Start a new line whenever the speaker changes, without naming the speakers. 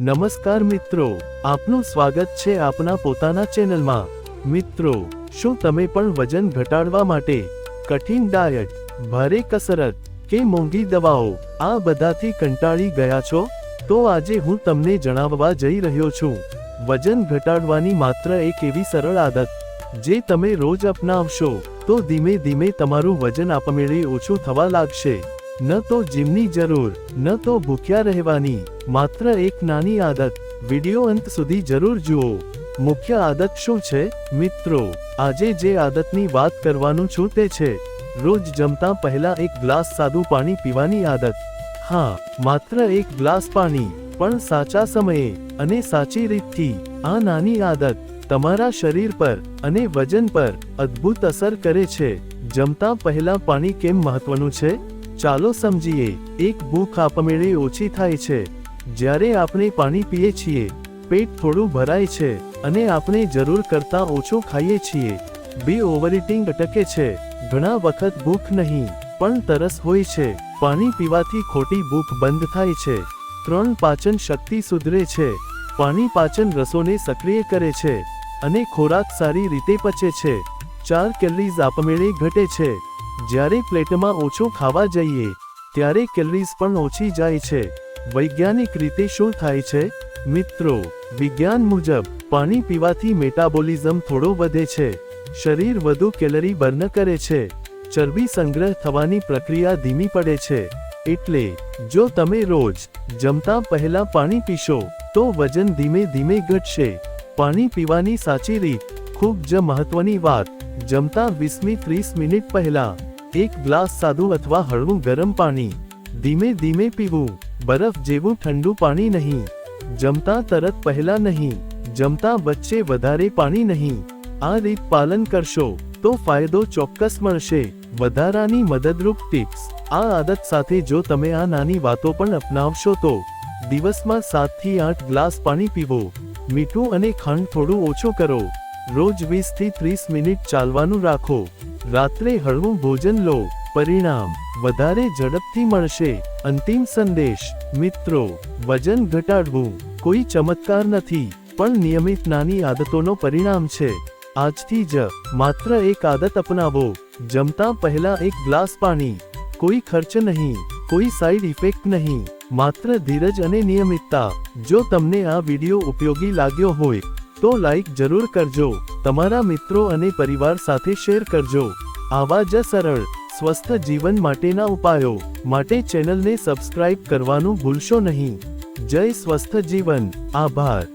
નમસ્કાર મિત્રો, આપનું સ્વાગત છે આપના પોતાના ચેનલમાં. મિત્રો, શું તમે પણ વજન ઘટાડવા માટે કઠિન ડાયટ, ભારે કસરત કે મોંઘી દવાઓ આ બધાથી કંટાળી ગયા છો? તો આજે હું તમને જણાવવા જઈ રહ્યો છું. વજન ઘટાડવાની માત્ર એક એવી સરળ આદત, જે તમે રોજ અપનાવશો, તો ધીમે ધીમે તમારું વજન આપમેળે ઓછું થવા લાગશે. ન તો જીમની જરૂર, ન તો ભૂખ્યા રહેવાની. માત્ર એક નાની આદત. વિડિયો અંત સુધી જરૂર જુઓ. મુખ્ય આદત શું છે? મિત્રો, આજે જે આદતની વાત કરવાનું છું તે છે. રોજ જમતા પહેલા એક ગ્લાસ સાદું પાણી પીવાની આદત. હા, માત્ર એક ગ્લાસ પાણી, પણ સાચા સમયે અને સાચી રીતથી. આ નાની આદત તમારા શરીર પર અને વજન પર અદ્ભુત અસર કરે છે. જમતા પહેલા પાણી કેમ મહત્વનું છે? ચાલો સમજીએ, એક ભૂખ આપમેળે ઓછી થાય છે. જ્યારે આપણે પાણી પીએ છીએ, પેટ થોડું ભરાય છે અને આપણે જરૂર કરતાં ઓછું ખાઈએ છીએ. બે ઓવરઇટિંગ અટકે છે. ઘણા વખત ભૂખ નહીં, પણ તરસ હોય છે. પાણી પીવાથી ખોટી ભૂખ બંધ થાય છે. ત્રણ પાચન શક્તિ સુધરે છે. પાણી પાચન રસોને સક્રિય કરે છે અને ખોરાક સારી રીતે પચે છે. ચાર કેલરીઝ આપમેળે ઘટે છે. જ્યારે પ્લેટમાં ઓછો ખાવા જઈએ, ત્યારે કેલરીઝ પણ ઓછી જાય છે. વૈજ્ઞાનિક રીતે શું થાય છે? મિત્રો, વિજ્ઞાન મુજબ, પાણી પીવાથી મેટાબોલિઝમ થોડો વધે છે. શરીર વધુ કેલરી બર્ન કરે છે. ચરબી સંગ્રહ થવાની પ્રક્રિયા ધીમી પડે છે. એટલે, જો તમે રોજ જમતા પહેલા પાણી પીશો, તો વજન ધીમે ધીમે ઘટશે. પાણી પીવાની સાચી રીત ખૂબ જ મહત્વની વાત. જમતા વીસમી ત્રીસ મિનિટ પહેલા એક ગ્લાસ સાદું અથવા હળવું ગરમ પાણી, ધીમે ધીમે પીવું, બરફ જેવું ઠંડુ પાણી નહીં, જમતા તરત પહેલા નહીં, જમતા વચ્ચે વધારે પાણી નહીં, આ રીત પાલન કરશો તો ફાયદો ચોક્કસ મળશે, વધારાની મદદરૂપ ટિપ્સ. આ આદત સાથે જો તમે આ નાની વાતો પણ અપનાવશો તો, દિવસમાં સાતથી આઠ ગ્લાસ પાણી પીવો, મીઠું અને ખાંડ થોડું ઓછું કરો. રોજ વીસથી ત્રીસ મિનિટ ચાલવાનું રાખો. રાત્રે હળવું ભોજન લો. પરિણામ વધારે ઝડપથી મળશે. અંતિમ સંદેશ, મિત્રો, વજન ઘટાડવું કોઈ ચમત્કાર નથી, પણ નિયમિત નાની આદતોનો પરિણામ છે. આજથી જ માત્ર એક આદત અપનાવો. જમતા પહેલા એક ગ્લાસ પાણી. કોઈ ખર્ચ નહીં, કોઈ સાઈડ ઇફેક્ટ નહીં. માત્ર ધીરજ અને નિયમિતતા. જો તમને આ વિડિયો ઉપયોગી લાગ્યો હોય તો લાઈક જરૂર કરજો. તમારા મિત્રો અને પરિવાર સાથે શેર કરજો. આવા જ સરળ, સ્વસ્થ જીવન માટેના ઉપાયો માટે ચેનલને સબસ્ક્રાઇબ કરવાનું ભૂલશો નહીં. જય સ્વસ્થ જીવન. આભાર.